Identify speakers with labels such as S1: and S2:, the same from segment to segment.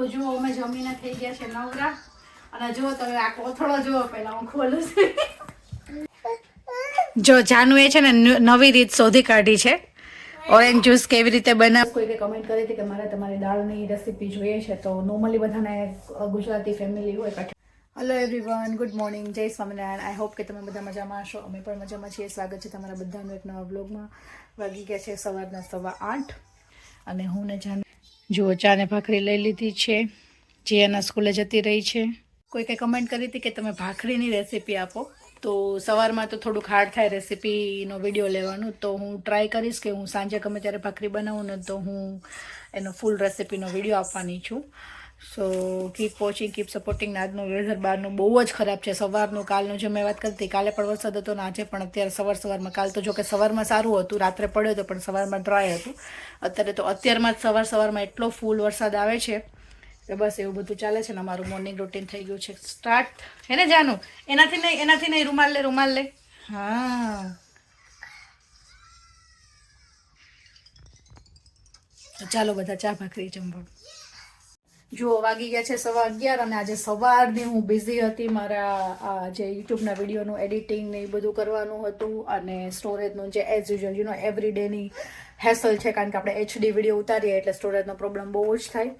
S1: તો જુઓ અમે જમીને થઈ ગયા છે નવરા. અને જુઓ તમે આ કોથળો જુઓ પહેલાં હું ખોલું છું. જો જાનુએ એ છે ને નવી રીત શોધી કાઢી છે. ઓરેન્જ જ્યુસ કેવી રીતે બનાવ કોઈને કમેન્ટ કરી હતી કે મારે તમારી દાળની રેસીપી જોઈએ છે તો નોર્મલી બધાને ગુજરાતી ફેમિલી હોય હેલો એવરીવન ગુડ મોર્નિંગ જય સ્વામિનારાયણ. આઈ હોપ કે તમે બધા મજામાં હશો. અમે પણ મજામાં છીએ. સ્વાગત છે તમારા બધાનું એક નવા બ્લોગમાં વાગી ગયા છે સવારના સવા આઠ. અને હું ને જાન જુઓ ચા ને ભાખરી લઈ લીધી છે, જે એના સ્કૂલે જતી રહી છે. કોઈ કંઈ કમેન્ટ કરી હતી કે તમે ભાખરીની રેસીપી આપો? તો સવારમાં તો થોડુંક હાર્ડ થાય રેસીપીનો વીડિયો લેવાનું, તો હું ટ્રાય કરીશ કે હું સાંજે ગમે ત્યારે ભાખરી બનાવું ને તો હું એનો ફૂલ રેસીપીનો વીડિયો આપવાની છું. So keep watching keep supporting આજનું વેધર બહારનું બહુ જ ખરાબ છે. સવારનું, કાલનું જે મેં વાત કરી હતી, કાલે પણ વરસાદ હતો ને આજે પણ અત્યારે સવાર સવારમાં, કાલ તો જો કે સવારમાં સારું હતું, રાત્રે પડ્યો હતો, પણ સવારમાં ડ્રાય હતું. અત્યારે તો અત્યારમાં જ સવાર સવારમાં એટલો ફૂલ વરસાદ આવે છે કે બસ એવું બધું ચાલે છે ને અમારું મોર્નિંગ રૂટીન થઈ ગયું છે. સ્ટાર્ટ હે ને જાનું. એનાથી નહીં એનાથી નહીં, રૂમાલ લે રૂમાલ લે. હા. ચાલો બધા ચા ભાખરી જમવા. જુઓ વાગી ગયા છે સવા અગિયાર અને આજે સવારની હું બિઝી હતી મારા આ જે યુટ્યુબના વિડીયોનું એડિટિંગ ને એ બધું કરવાનું હતું અને સ્ટોરેજનું જે as usual you know every Danny hassle છે કારણ કે આપણે એચડી વીડિયો ઉતારીએ એટલે સ્ટોરેજનો પ્રોબ્લેમ બહુ જ થાય.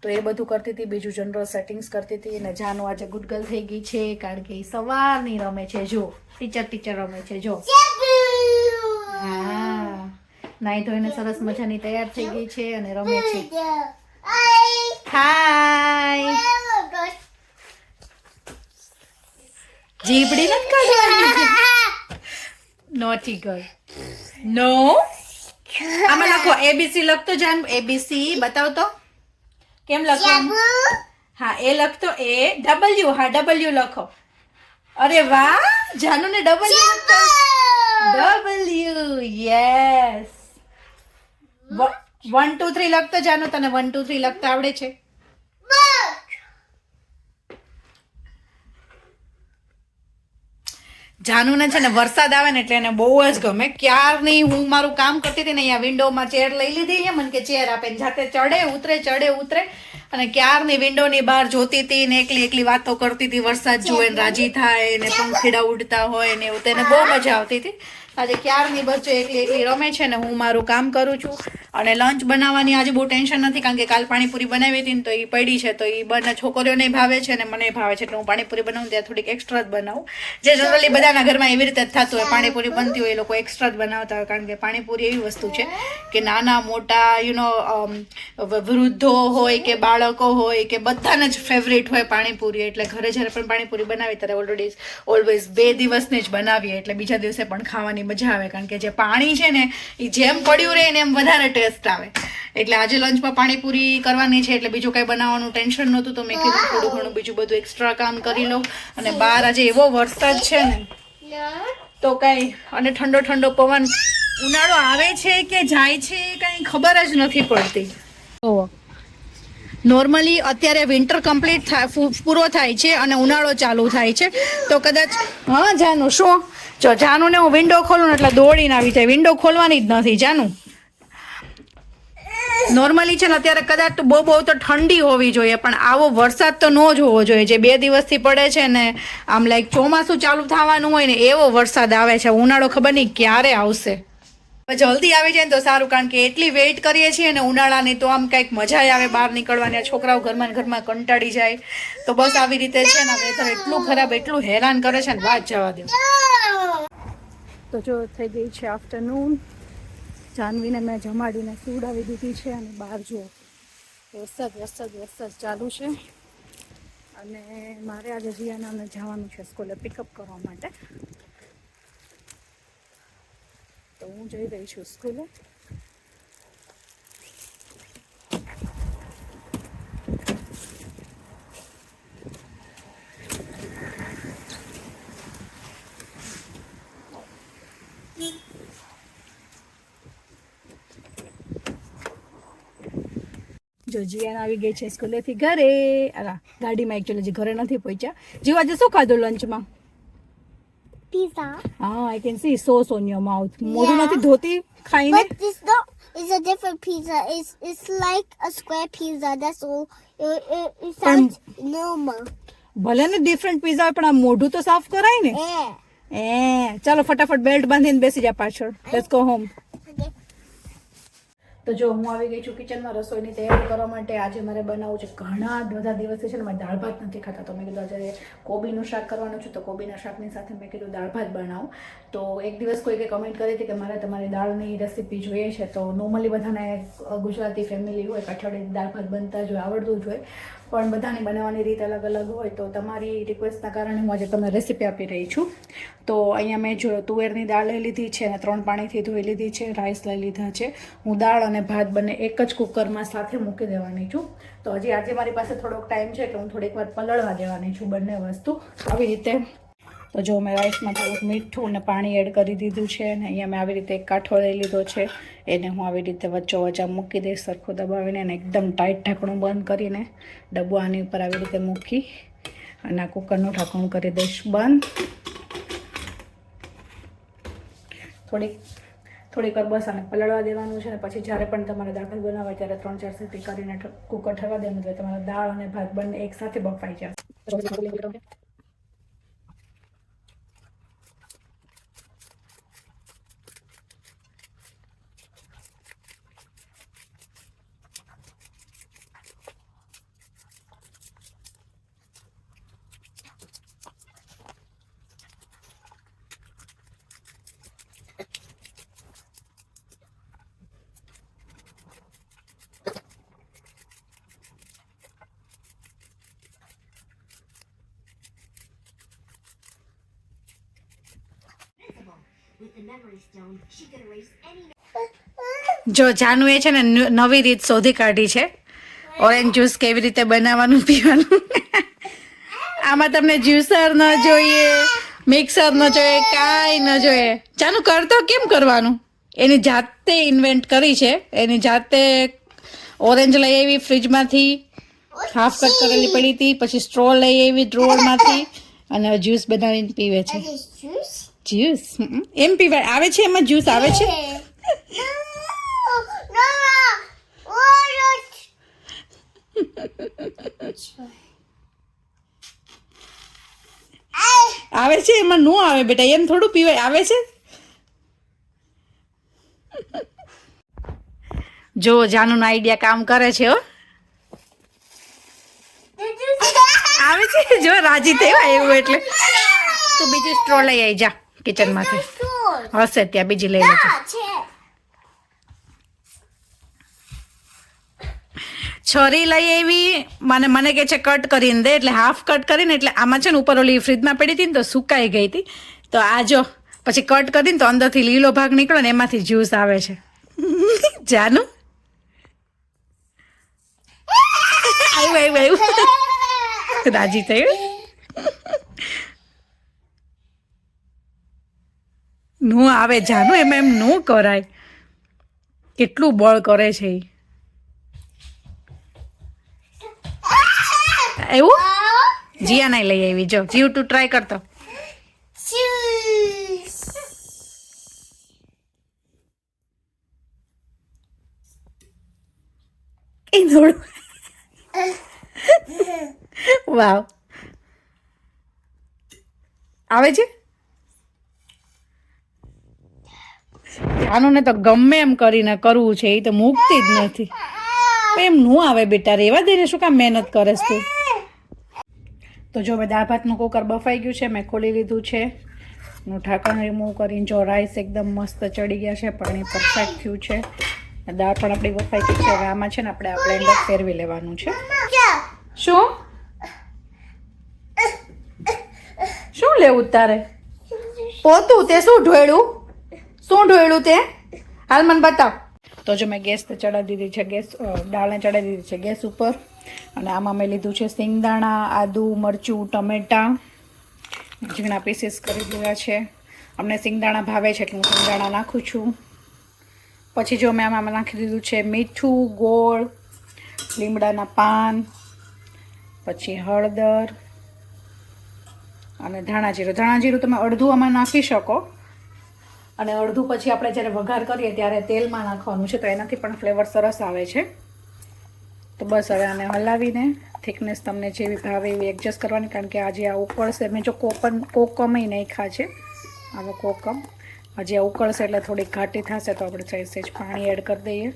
S1: તો એ બધું કરતી હતી બીજું જનરલ સેટિંગ્સ કરતી હતી અને જાનું આજે ગુડગલ થઈ ગઈ છે કારણ કે એ સવારની રમે છે જો. ટીચર ટીચર રમે છે જો. હા. નાઈ ધોઈને સરસ મજાની તૈયાર થઈ ગઈ છે અને રમે છે. હાય જીબડી નથી કાઢવાની? નોટી ગર્લ નો આમાં લખો એબીસી લખતો જાન એબીસી બતાવ તો. કેમ લખો હા એ લખતો એ ડબલ્યુ હા ડબલ્યુ લખો. અરે વાહ જાનુ ને W W yes one two three લખતો જાનુ, તને વન ટુ થ્રી લખતા આવડે છે. જાનુને છે ને વરસાદ આવે ને એટલે એને બહુ જ ગમે. ક્યારની હું મારું કામ કરતી હતી ને અહીંયા વિન્ડોમાં ચેર લઈ લીધી અહીંયા. મને કે ચેર આપે ને જાતે ચડે, ઉતરે ચડે, ઉતરે. અને ક્યારની વિન્ડોની બહાર જોતી હતી ને એકલી એકલી વાતો કરતી હતી. વરસાદ જુએ ને રાજી થાય ને પંખીડા ઉડતા હોય ને એવું. તેને બહુ મજા આવતી હતી. આજે ક્યારની જો એકલી એકલી રમે છે ને હું મારું કામ કરું છું. અને લંચ બનાવવાની આજે બહુ ટેન્શન નથી, કારણ કે કાલ પાણીપુરી બનાવી હતી ને તો એ પડી છે, તો એ બંને છોકરીઓને ભાવે છે ને મને ભાવે છે, એટલે હું પાણીપુરી બનાવું ત્યારે થોડીક એક્સ્ટ્રા જ બનાવું. જે જનરલી બધાના ઘરમાં એવી રીતે જ થતું હોય, પાણીપુરી બનતી હોય એ લોકો એક્સ્ટ્રા જ બનાવતા હોય, કારણ કે પાણીપુરી એવી વસ્તુ છે કે નાના, મોટા યુ નો વૃદ્ધો હોય કે બાળકો હોય કે બધાને જ ફેવરેટ હોય પાણીપુરી, એટલે ઘરે જ્યારે પણ પાણીપુરી બનાવી ત્યારે ઓલરેડી ઓલવેઝ બે દિવસની જ બનાવીએ, એટલે બીજા દિવસે પણ ખાવાની મજા આવે, કારણ કે જે પાણી છે ને, એ જેમ પડ્યું રહે ને એમ વધારે ટેસ્ટ આવે. એટલે આજે લંચમાં પાણીપુરી કરવાની છે, એટલે બીજું કંઈ બનાવવાનું ટેન્શન નહોતું, તો મેં કીધું થોડું ઘણું બીજું બધું એક્સ્ટ્રા કામ કરી લઉં. અને બહાર આજે એવો વરસાદ છે ને, તો કાંઈ, અને ઠંડો ઠંડો પવન ઉનાળો આવે છે કે જાય છે કંઈ ખબર જ નથી પડતી. ઓહો નોર્મલી અત્યારે વિન્ટર કમ્પ્લીટ થાય પૂરો થાય છે અને ઉનાળો ચાલુ થાય છે. તો કદાચ, હા, જાનું, શું? જો જાનું ને હું વિન્ડો ખોલું ને એટલે દોડીને આવી જાય. વિન્ડો ખોલવાની જ નથી, જાનું. નોર્મલી છે ને, અત્યારે કદાચ બહુ બહુ તો ઠંડી હોવી જોઈએ, પણ આવો વરસાદ તો ન જ હોવો જોઈએ. જે બે દિવસથી પડે છે ને, આમ લાઈક ચોમાસું ચાલુ થવાનું હોય ને, એવો વરસાદ આવે છે. ઉનાળો ખબર નહીં ક્યારે આવશે. જલ્દી આવી જાય ને તો સારું, કારણ કે એટલી વેઇટ કરીએ છીએ ને ઉનાળાની તો આમ કંઈક મજા આવે બહાર નીકળવાની. આ છોકરાઓ ઘરમાં ઘરમાં કંટાળી જાય. તો બસ આવી રીતે છે ને વેધર એટલું ખરાબ, એટલું હેરાન કરે છે ને વાત જવા દો. તો જો થઈ ગઈ છે આફ્ટરનૂન જાનવીને મેં જમાડીને સુવડાવી દીધી છે અને બહાર જુઓ. વરસાદ વરસાદ વરસાદ ચાલુ છે. અને મારે આજે જીયાનાને જવાનું છે સ્કૂલે પિકઅપ કરવા માટે. તો હું જઈ રહી છું સ્કૂલે. જો જીયાન આવી ગઈ છે સ્કૂલેથી ઘરે અલા ગાડીમાં એકચ્યુઅલી ઘરે નથી પહોંચ્યા જીવ આજે શું ખાધું લંચમાં
S2: pizza.
S1: હા I can see so on your mouth મોઢું નથી ધોતી ખાઈને
S2: But not. It's a different pizza. It's it's like a square pizza. That's all. It, it, it sounds normal.
S1: ભલે ને ડિફરન્ટ પીઝા હોય પણ આ મોઢું તો સાફ કરાય ને એ ચાલો ફટાફટ બેલ્ટ બાંધીને બેસી જા પાછળ લેટ્સ ગો હોમ. તો જો હું આવી ગઈ છું કિચનમાં રસોઈની તૈયારી કરવા માટે, આજે મારે બનાવવું છે ઘણા બધા દિવસથી છે ને મારે દાળ ભાત નથી ખાતા. તો મેં કીધું આજે કોબીનું શાક કરવાનું છે, તો કોબીના શાકની સાથે મેં કીધું દાળ ભાત બનાવું. તો એક દિવસ કોઈકે કમેન્ટ કરી હતી કે મારે તમારી દાળની રેસીપી જોઈએ છે, તો નોર્મલી બધાને ગુજરાતી ફેમિલી હોય કાઠિયાવાડી દાળ ભાત બનતા જ હોય, આવડતું જ હોય. પણ બધાની બનાવવાની રીત અલગ અલગ હોય, તો તમારી રિક્વેસ્ટના કારણે હું આજે તમને રેસીપી આપી રહી છું. તો અહીંયા મેં જો તુવેરની દાળ લઈ લીધી છે અને ત્રણ પાણીથી ધોઈ લીધી છે રાઈસ લઈ લીધા છે. હું દાળ અને ભાત બંને એક જ કુકરમાં સાથે મૂકી દેવાની છું. તો હજી આજે મારી પાસે થોડોક ટાઈમ છે, એટલે હું થોડીક વાર પલળવા દેવાની છું બંને વસ્તુ. આવી રીતે તો જો મેં રાઈસમાં થોડુંક મીઠું અને પાણી એડ કરી દીધું છે અને અહીંયા મેં આવી રીતે એક કાંઠો લઈ લીધો છે. એને હું આવી રીતે વચ્ચો વચ્ચા મૂકી દઈશ, સરખું દબાવીને અને એકદમ ટાઈટ ઢાંકણું બંધ કરીને ડબ્બો આની ઉપર આવી રીતે મૂકી અને આ કુકરનું ઢાંકણું કરી દઈશ બંધ. થોડીક થોડીક વાર બસ આને પલળવા દેવાનું છે અને પછી જ્યારે પણ તમારે દાખલ બનાવે ત્યારે ત્રણ ચાર સીટી કરીને કુકર ઠરવા દેવાનું એટલે તમારા દાળ અને ભાત બંને એકસાથે બફાઈ જશે જો જાનુએ છે ને નવી રીત શોધી કાઢી છે. ઓરેન્જ જ્યુસ કેવી રીતે બનાવવાનું, પીવાનું. આમાં તમને જ્યુસર ન જોઈએ મિક્સર ન જોઈએ, કાંઈ ન જોઈએ. જાનુ, કરતો કેમ કરવાનું? એની જાતે ઇન્વેન્ટ કરી છે. એની જાતે ઓરેન્જ લઈ આવી ફ્રીજમાંથી હાફ કટ કરેલી પડી હતી, પછી સ્ટ્રો લઈ આવી ડ્રોરમાંથી અને જ્યુસ બનાવીને પીવે છે. જ્યુસ. એમ પીવાય આવે છે? એમાં જ્યુસ આવે છે? આવે છે? એમાં નો આવે બેટા. એમ થોડું પીવાય. આવે છે? જો જાનુનો આઈડિયા કામ કરે છે હો. આવે છે? જો રાજી થયા એવું એટલે. તું બીજું સ્ટ્રો લઈ આવી જા. કિચનમાંથી. હશે ત્યાં બીજી લઈ લેજો. છરી લઈ આવી. મને મને કે છે કટ કરીને દે એટલે હાફ કટ કરીને એટલે આમાં છે ને ઉપર ઓલી ફ્રીજમાં પડી હતી ને તો સુકાઈ ગઈ હતી. તો આ જો પછી કટ કરીને તો અંદરથી લીલો ભાગ નીકળે ને એમાંથી જ્યુસ આવે છે. જાનુ? આવ્યું આવ્યું આવ્યું રાજી થયું? નું આવે, જાનું એમ એમ નું કરાય. કેટલું બળ કરે છે એવું? જીયા નહીં લઈ આવી, જો, જીવ તું ટ્રાય કરતો વાવ. આવે છે? આનું તો ગમે એમ કરીને કરવું છે, એ તો મૂકતી જ નથી. એમ નું આવે બેટા, રેવા દે ને, શું કામ મહેનત કરે તું? તો જો મેં દાળ ભાતનું કુકર બફાઈ ગયું છે, મેં ખોલી લીધું છે. નું ઢાંકણ રિમૂવ કરીને જો રાઈસ એકદમ મસ્ત ચડી ગયા છે, પાણી પરફેક્ટ થયું છે. દાળ પણ આપણી બફાઈ ગઈ છે આમાં છે ને આપણે આ બ્લેન્ડર ફેરવી લેવાનું છે. શું? શું લેવું તારે? પોતું તે શું ઢોળ્યું શું ઢોળ્યું તે? હાલ મને બતાવ. તો જો મેં ગેસ ચડાવી દીધી છે, ગેસ દાળને ચડાવી દીધી છે ગેસ ઉપર. અને આમાં મેં લીધું છે સિંગદાણા, આદુ, મરચું, ટમેટાં. ઝીણા પીસીસ કરી દીધા છે. અમને સિંગદાણા ભાવે છે એટલે હું સિંગદાણા નાખું છું. પછી જો મેં આમાં નાખી દીધું છે મીઠું, ગોળ, લીમડાના પાન, પછી હળદર અને ધાણા જીરું. ધાણા જીરું તમે અડધું આમાં નાખી શકો. અને અડધું પછી આપણે જ્યારે વઘાર કરીએ ત્યારે તેલમાં નાખવાનું છે તો એનાથી પણ ફ્લેવર સરસ આવે છે. તો બસ હવે આને હલાવીને થિકનેસ તમને જેવી ભાવે એવી એડજસ્ટ કરવાની, કારણ કે આજે આ ઉકળશે. મેં જો કોપન કોકમય નાખ્યા છે, આવો કોકમ હજી આ ઉકળશે એટલે થોડીક ઘાટી થશે તો આપણે સહેજ સહેજ પાણી એડ કરી દઈએ.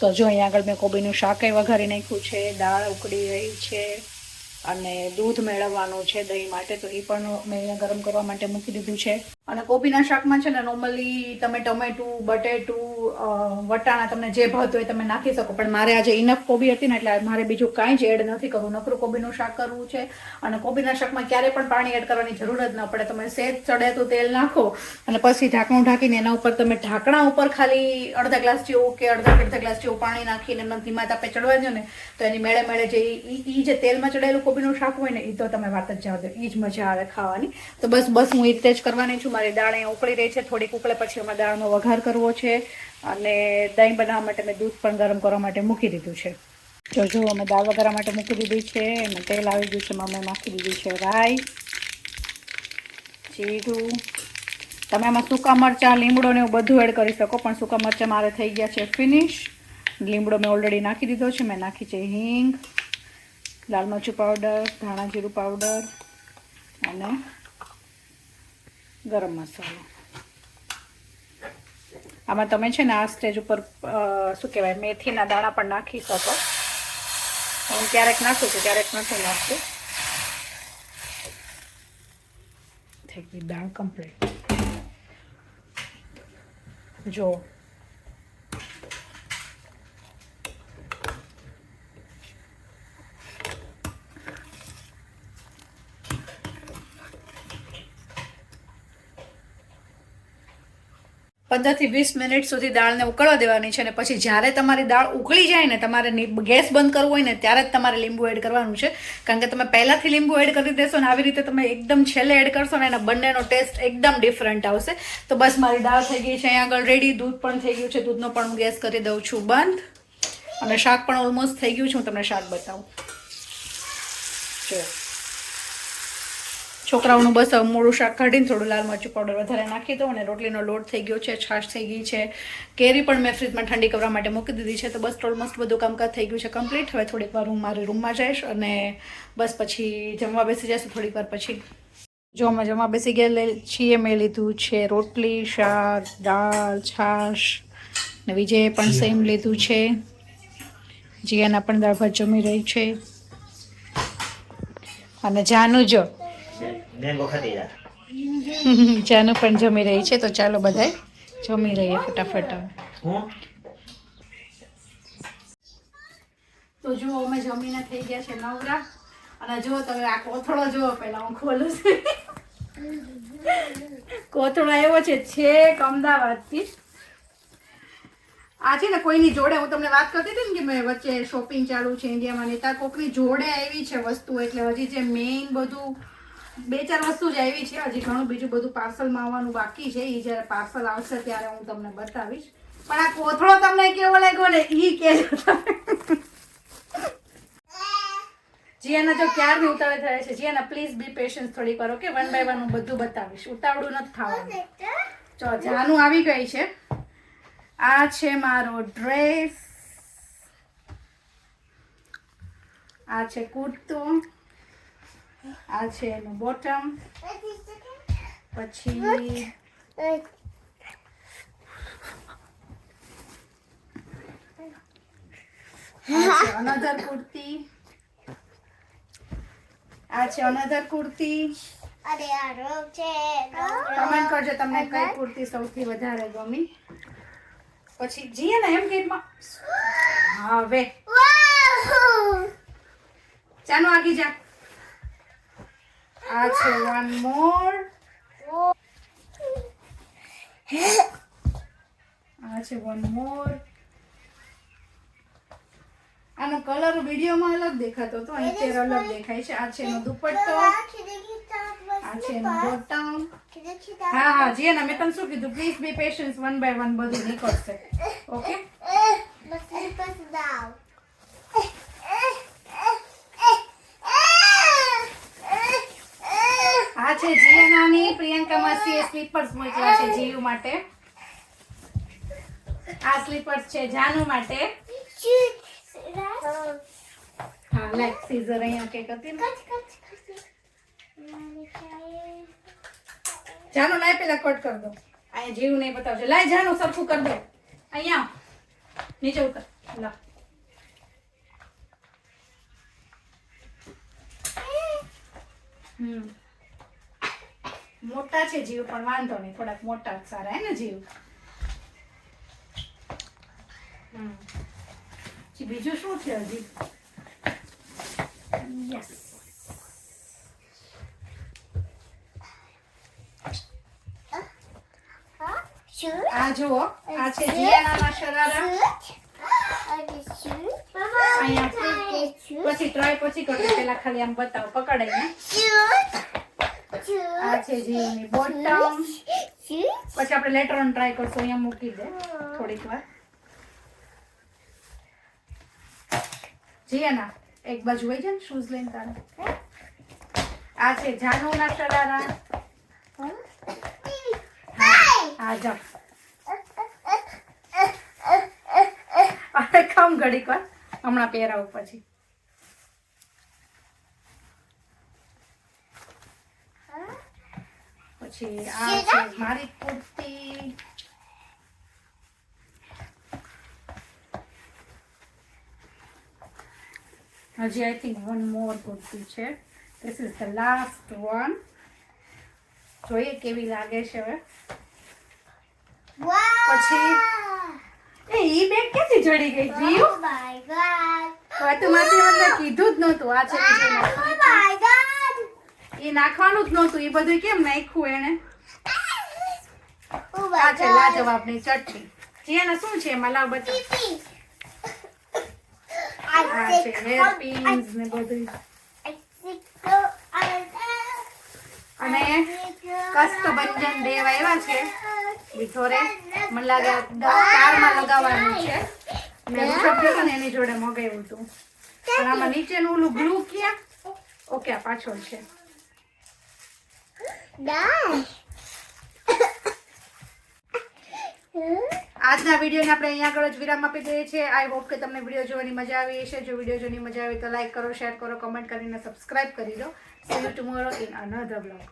S1: તો જો અહીંયા આગળ મેં કોબીનું શાકે વઘારી નાખ્યું છે, દાળ ઉકળી રહી છે. અને દૂધ મેળવવાનું છે દહીં માટે, તો એ પણ મેં અહીંયા ગરમ કરવા માટે મૂકી દીધું છે. અને કોબીના શાકમાં છે ને નોર્મલી તમે ટમેટું, બટેટું વટાણા તમને જે ભાવતું હોય તમે નાખી શકો. પણ મારે આજે ઇનફ કોબી હતી ને, એટલે મારે બીજું કાંઈ જ એડ નથી કરવું. નકરું કોબીનું શાક કરવું છે. અને કોબીના શાકમાં ક્યારે પણ પાણી એડ કરવાની જરૂર જ ન પડે. તમે સેજ ચડેતું તેલ નાખો અને પછી ઢાંકણું ઢાંકીને એના ઉપર તમે ઢાંકણા ઉપર ખાલી અડધા ગ્લાસ જેવું કે અડધા અડધા ગ્લાસ જેવું પાણી નાખીને એમને ધીમા તાપે ચડવા દો ને, તો એની મેળે મેળે જે ઈ જે તેલમાં ચડેલું કોબીનું શાક હોય ને એ તો તમે વાત જ જવા દો. એ જ મજા આવે ખાવાની. તો બસ બસ હું એ રીતે જ કરવાની છું. મારી દાળ અહીંયા ઉકળી રહી છે. થોડીક ઉકળે પછી અમારે દાળનો વઘાર કરવો છે. અને દહીં બનાવવા માટે મેં દૂધ પણ ગરમ કરવા માટે મૂકી દીધું છે. જો જો, અમે દાળ વઘારવા માટે મૂકી દીધી છે. એમાં તેલ આવી ગયું છે. મેં નાખી દીધી છે રાઈ, જીરું. તમે આમાં સૂકા મરચાં, લીમડો ને એવું બધું એડ કરી શકો, પણ સૂકા મરચાં મારે થઈ ગયા છે ફિનિશ. લીમડો મેં ઓલરેડી નાખી દીધો છે. મેં નાખી છે હિંગ. લાલ મરચું પાવડર ધાણા જીરું પાવડર અને ગરમ મસાલો. આમાં તમે છે ને આ સ્ટેજ ઉપર શું કહેવાય, મેથીના દાણા પણ નાખી શકો. હું ક્યારેક નાખું છું, ક્યારેક નથી નાખતું. થઈ ગઈ દાળ કમ્પ્લીટ જો પંદરથી વીસ મિનિટ સુધી દાળને ઉકળવા દેવાની છે અને પછી જ્યારે તમારી દાળ ઉકળી જાય ને તમારે ગેસ બંધ કરવું હોય ને ત્યારે જ તમારે લીંબુ એડ કરવાનું છે. કારણ કે તમે પહેલાંથી લીંબુ એડ કરી દેશો ને આવી રીતે તમે એકદમ છેલ્લે એડ કરશો ને એના બંનેનો ટેસ્ટ એકદમ ડિફરન્ટ આવશે. તો બસ મારી દાળ થઈ ગઈ છે અહીંયા આગળ રેડી દૂધ પણ થઈ ગયું છે. દૂધનો પણ હું ગેસ કરી દઉં છું બંધ. અને શાક પણ ઓલમોસ્ટ થઈ ગયું છે. હું તમને શાક બતાવું. જો છોકરાઓનું બસ મોડું શાક કાઢીને થોડું લાલ મરચું પાવડર વધારે નાખી દઉં અને રોટલીનો લોટ થઈ ગયો છે, છાશ થઈ ગઈ છે. કેરી પણ મેં ફ્રીજમાં ઠંડી કરવા માટે મૂકી દીધી છે, તો બસ ઓલમોસ્ટ બધું કામકાજ થઈ ગયું છે કમ્પ્લીટ હવે થોડીક વાર હું મારી રૂમમાં જઈશ અને બસ પછી જમવા બેસી જઈશું થોડીક વાર પછી. જો અમે જમવા બેસી ગયા છીએ મેં લીધું છે રોટલી, શાક, દાળ, છાશ ને વિજયે પણ સેમ લીધું છે. જીયાના પણ દાળ ભાત જમી રહી છે. અને જાનું જો
S3: મેંગો ખાતી જા
S1: જાનું પણ જમી રહી છે તો ચાલો બધાય જમી રહીએ ફટાફટ.
S3: હું?
S1: તો જુઓ અમે જમીને થઈ ગયા છે નવરા. અને જુઓ તમે આ કોથળો જુઓ પહેલા હું ખોલું છું. કોથળો એવો છે છેક અમદાવાદથી. આ છે ને કોઈની જોડે હું તમને વાત કરતી હતી ને કે મેં વચ્ચે શોપિંગ ચાલુ છે ઇન્ડિયામાં ને ત્યાં કોકની જોડે આવી છે વસ્તુ એટલે હજી જે મેઇન બધું બે ચાર વસ્તુ જ આવી છે. હજી ઘણું બીજું બધું પાર્સલમાં આવવાનું બાકી છે. એ જ્યારે પાર્સલ આવશે ત્યારે હું તમને બતાવીશ. પણ આ કોથળો તમને કેવો લાગ્યો ને ઈ કે. જીયાના જો ક્યારની ઉતાવળ થાય છે? જીયાના પ્લીઝ બી પેશન્સ થોડીક વાર ઓકે વન બાય વન હું બધું બતાવીશ. ઉતાવળું નથી થવાનું. ચો જાનું આવી ગઈ છે. આ છે મારો ડ્રેસ આ છે કુર્તો. આ છે એનું બોટમ. પછી અનધર કુર્તી. આ છે અનધર કુર્તી.
S2: અરે આ રોગ છે
S1: કમેન્ટ કરજો તમને કઈ કુર્તી સૌથી વધારે ગમી. પછી જીએ ને એમ કે હવે ચાલો આગી જા. આ છે વન મોર આ છે વન મોર આનો કલર વિડીયોમાં અલગ દેખાતો હતો. અહીં અત્યારે અલગ દેખાય છે. આ છે એનો દુપટ્ટો. આ છે એનો બોટમ હા હા જી ના મેં તને શું કીધું? Please be patience one by one બધું નીકળશે. ઓકે સ્લીપર્સ મોકલ્યા છે જીયુ માટે. આ સ્લીપર્સ છે જાનુ માટે. હા લાઈક સીઝર અહીંયા કે હતી? જાનુ લાય પેલા કટ કર દો. અહીંયા જીવ નહીં બતાવશે લાય જાનુ, સરખું કર દો. અહીંયા. નીચે ઉતર. લા. હમ. મોટા છે જીવ પણ વાંધો નહીં થોડાક મોટા સારા હે ને જીવ? બીજું શું છે હજી? યસ આ જુઓ આ છે જીયાના શરારા. પછી ટ્રાય પછી કરો પેલા ખાલી આમ બતાવો પકડાઈને. આ. છે જીવની બોટમ પછી આપણે લેટર ઓન ટ્રાય કરશું, અહીંયા મૂકી દે, થોડીક વાર. જીયાના, એક બાજુ હોય છે ને શૂઝ લઈને તારે. આ છે જાનુના શરારા હા જા કામ ઘડીક વાર, હમણાં પહેરાવું પછી. પછી આ છે મારી કુર્તી હજી I think one more kurti છે this is the last one જોઈએ કેવી લાગે છે હવે
S2: Wow.
S1: પછી એ ઈ બેગ ક્યાંથી ચડી ગઈ જીવ
S2: Oh my god.
S1: હવે તું માસી મને કીધું જ નહોતું આ છે બીજું
S2: Oh
S1: નાખવાનું.
S2: my god.
S1: એ નાખવાનું જ નહોતું એ બધું કેમ નાખ્યું એને આ છે. લાજવાબની ચટણી. જીયાના શું છે એમાં લાવ બતાવ. આ છે
S2: think
S1: ને બધું. અને કષ્ટભંજન દેવ આવ્યા છે. વિથોરે મને લાગે કારમાં લગાવવાનું છે. મેં સભ્ય ને એની જોડે મગાવ્યું હતું પણ આમાં નીચેનું ઓલું બ્લુ ક્યાં? ઓકે આ પાછળ છે. આજના વિડીયોને આપણે અહીંયા આગળ જ વિરામ આપી દઈએ છીએ. આઈ હોપ કે તમને વીડિયો જોવાની મજા આવી હશે. જો વીડિયો જોવાની મજા આવી તો લાઈક કરો શેર કરો કમેન્ટ કરીને સબસ્ક્રાઈબ કરી દો. See you tomorrow in another blog